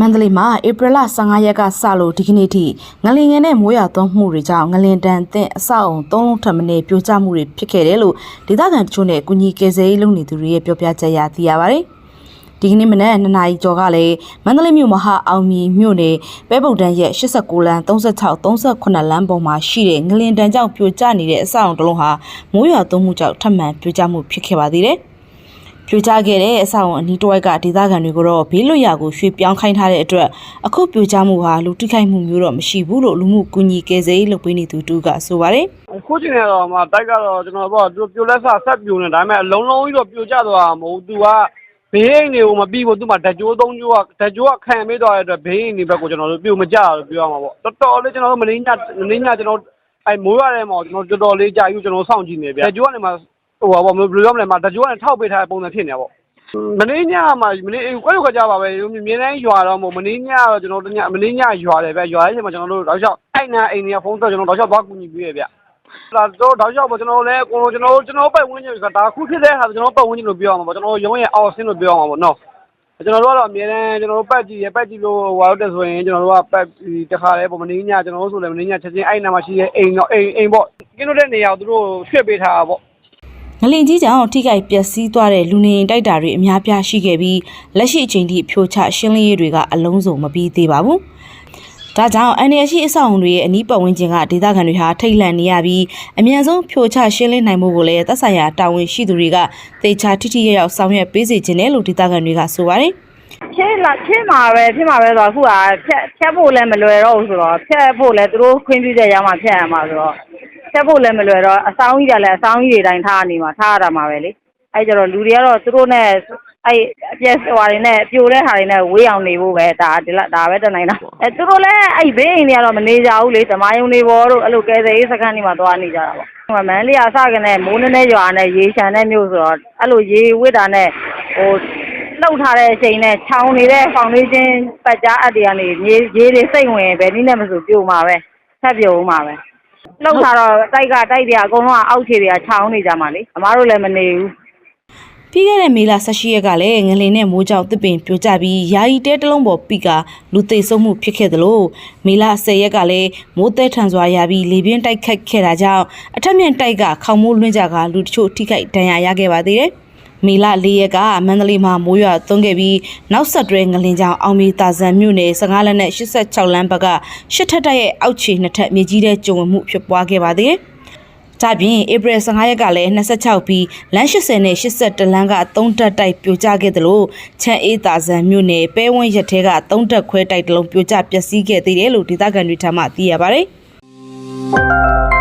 မန္တလေးမှာဧပြီလ15ရက်ကစလို့ဒီကနေ့ထိငလင်ငယ်နဲ့မိုးရွာသွန်းမှုတွေကြောင့်ငလင်တန်အသင့်အဆောက်အုံသုံးလုံးထပ်မံပြိုကျမှုတွေဖြစ်ခဲ့တယ်လို့ဒေသခံတချို့နဲ့ကုညီကယ်ဆယ်ရေးလုပ်နေသူတွေရဲ့ပြောပြချက်အရသိရပါတယ်။ဒီကနေ့မနက်2နာရီကျော်ကလည်းမန္တလေးမြို့မဟာအောင်မြေမြို့နယ်ပဲဗုဒ္ဓံရဲ့89လမ်း36 38လမ်းပေါ်မှာရှိတဲ့ငလင်တန်ကြောင့်ပြိုကျနေတဲ့အဆောက်အုံတစ်လုံးဟာမိုးရွာသွန်းမှုကြောင့်ထပ်မံပြိုကျမှုဖြစ်ခဲ့ပါသေးတယ်။ ပြိုကျခဲ့တဲ့အဆောက်အုံအနီးတစ်ဝိုက်ကဒေသခံတွေကိုတော့ဘေးလွတ်ရာကိုရွှေ့ပြောင်းခိုင်းထားတဲ့အတွက်အခုပြိုကျမှုဟာလူတိခိုက်မှုမျိုးတော့မရှိဘူးလို့လူမှုကူညီကယ်ဆယ်ရေးလုပ်ပေးနေသူတူကဆိုပါတယ်ခုချိန်နေတော့မှတိုက်ကတော့ကျွန်တော်တို့ကပြိုလက်ဆဆက်ပြိုနေဒါပေမဲ့အလုံးလုံးကြီးတော့ပြိုကျသွားတာမဟုတ်ဘူးသူကဘေးအိမ်တွေကိုမပြီးဘူးသူမှဓာတ်ကြိုးသုံးကြိုးကဓာတ်ကြိုးကခံပေးသွားတဲ့အတွက်ဘေးအိမ်တွေဘက်ကိုကျွန်တော်တို့ပြိုမကျတာလို့ပြောရမှာပေါ့တော်တော်လေးကျွန်တော်တို့မင်းညမင်းညကျွန်တော်အဲမိုးရတယ်မှာကျွန်တော်တော်တော်လေးကြာယူကျွန်တော်စောင့်ကြည့်နေဗျဓာတ်ကြိုးကနေမှ ဟိုပါပေါ့ဘယ်လိုပြောမလဲမှာဓာတ်ကြိုးကနေထောက်ပေးထားတဲ့ပုံစံဖြစ်နေတာပေါ့မင်းညမှာမင်းကွက်ရွက်ကြပါပဲမြင်းတိုင်းရွာတော့မို့မင်းညတော့ကျွန်တော်တို့ညမင်းညရွာတယ်ဗျရွာတဲ့ချိန်မှာကျွန်တော်တို့တော့ရှောက်အဲ့နာအိမ်တွေကဖုန်းဆက်ကျွန်တော်တော့ရှောက်သွားကူညီပေးရဗျဒါတော့တောက်လျှောက်ပေါ့ကျွန်တော်လည်းကိုကျွန်တော်ကျွန်တော်ပတ်ဝန်းကျင်ကဒါခုဖြစ်တဲ့ဟာကျွန်တော်ပတ်ဝန်းကျင်လို့ပြောအောင်ပေါ့ကျွန်တော်ရုံးရဲ့အောက်ဆင်းလို့ပြောအောင်ပေါ့နော်ကျွန်တော်တို့ကတော့အမြဲတမ်းကျွန်တော်တို့ပတ်ကြည့်ရပတ်ကြည့်လို့ဟိုဟာလို့တက်ဆိုရင်ကျွန်တော်တို့ကပတ်တခါလဲပေါ့မင်းညကျွန်တော်တို့ဆိုလည်းမင်းညချက်ချင်းအဲ့နာမှာရှိတဲ့အိမ်တော့အိမ်အိမ်ပေါ့ကင်းလို့တဲ့နေရာကိုသူတို့ရွှေ့ပေးထားတာပေါ့ ငလင်ကြီးကြောင့်ထိခိုက်ပျက်စီးသွားတဲ့လူနေအိမ်တိုက်တာတွေအများပြားရှိခဲ့ပြီးလက်ရှိအချိန်ထိဖြိုချရှင်းလင်းရေးတွေကအလုံးစုံမပြီးသေးပါဘူးဒါကြောင့်အန်ရရှိအဆောက်အုံတွေရဲ့အနီးပတ်ဝန်းကျင်ကဒေသခံတွေဟာထိတ်လန့်နေရပြီးအမြန်ဆုံးဖြိုချရှင်းလင်းနိုင်မှုကိုလည်းသက်ဆိုင်ရာတာဝန်ရှိသူတွေကသေချာထိထိရောက်ရောက်ဆောင်ရွက်ပေးစေချင်တယ်လို့ဒေသခံတွေကဆိုပါတယ်ဖြစ်လာဖြစ်မှာပဲဖြစ်မှာပဲဆိုတော့အခုကဖြတ်ဖြတ်ဖို့လည်းမလွယ်တော့ဘူးဆိုတော့ဖြတ်ဖို့လည်းသူတို့ခွင့်ပြုချက်ရမှဖြတ်ရမှာဆိုတော့ ဖြတ်ဖို့လည်းမလွယ်တော့အဆောင်ကြီးတယ်လည်းအဆောင်ကြီးတွေတိုင်းထားနေမှာထားရတာမှာပဲလေအဲကြတော့လူတွေကတော့သူတို့နဲ့အဲအပြည့်ဟွာတွေနဲ့ပြိုတဲ့ဟာတွေနဲ့ဝေးအောင်နေဖို့ပဲဒါဒီလားဒါပဲတနိုင်တာအဲသူတို့လည်းအဲဘေးအိမ်တွေကတော့မနေကြဘူးလေဓမ္မယုံတွေပေါ်တို့အဲ့လိုကယ်ဆယ်ရေးစခန်းတွေမှာသွားနေကြတာပေါ့မန္တလေးအစကနေမိုးနည်းနည်းရွာနဲ့ရေရှမ်းတဲ့မြို့ဆိုတော့အဲ့လိုရေဝစ်တာနဲ့ဟိုလှုပ်ထားတဲ့အချိန်နဲ့ခြောင်နေတဲ့ဖောင်ဒေးရှင်းပတ်ကြားအပ်တွေကနေရေရေတွေစိတ်ဝင်ပဲနည်းနဲ့မဆိုပြိုမှာပဲထပ်ပြိုမှာပဲ လှုပ်ထားတော့တိုက်ကတိုက်တွေက အကုန်လုံးကအောက်ခြေတွေကခြောင်နေကြမှာလေအမားတို့လည်းမနေဘူး ပြီးခဲ့တဲ့မေလ18ရက်ကလည်းငလင်နဲ့မိုးကြောင့်တစ်ပင်ပြိုကျပြီးယာယီတဲတစ်လုံးပေါ်ပြီးကလူသိဆုံးမှုဖြစ်ခဲ့သလိုမေလ10ရက်ကလည်းမိုးတဲထန်စွာရပြီးလေပြင်းတိုက်ခတ်ခဲ့တာကြောင့်အထက်မြင့်တိုက်ကခေါင်မိုးလွှင့်ကြကလူတချို့ထိခိုက်ဒဏ်ရာရခဲ့ပါသေးတယ်။ မေလ၄ရက်ကမန္တလေးမှာမိုးရွာသွန်းခဲ့ပြီးနောက်ဆက်တွဲငလင်ကြောင့်အောင်မီတာဇန်မြို့နယ်15လမ်းနဲ့86လမ်းဘက်ကရှစ်ထပ်တက်ရဲ့အောက်ခြေနှစ်ထပ်မြေကြီးတဲ့ကျုံဝင်မှုဖြစ်ပွားခဲ့ပါသေးတယ်။ဒါပြင်ဧပြီ15ရက်ကလည်း26ပြီးလမ်း80နဲ့81လမ်းက3တက်တိုက်ပြိုကျခဲ့သလိုချမ်းအေးတာဇန်မြို့နယ်ပဲဝန်းရက်ထဲက3တက်ခွဲတိုက်တစ်လုံးပြိုကျပျက်စီးခဲ့သေးတယ်လို့ဒေသခံတွေထံမှသိရပါဗျ။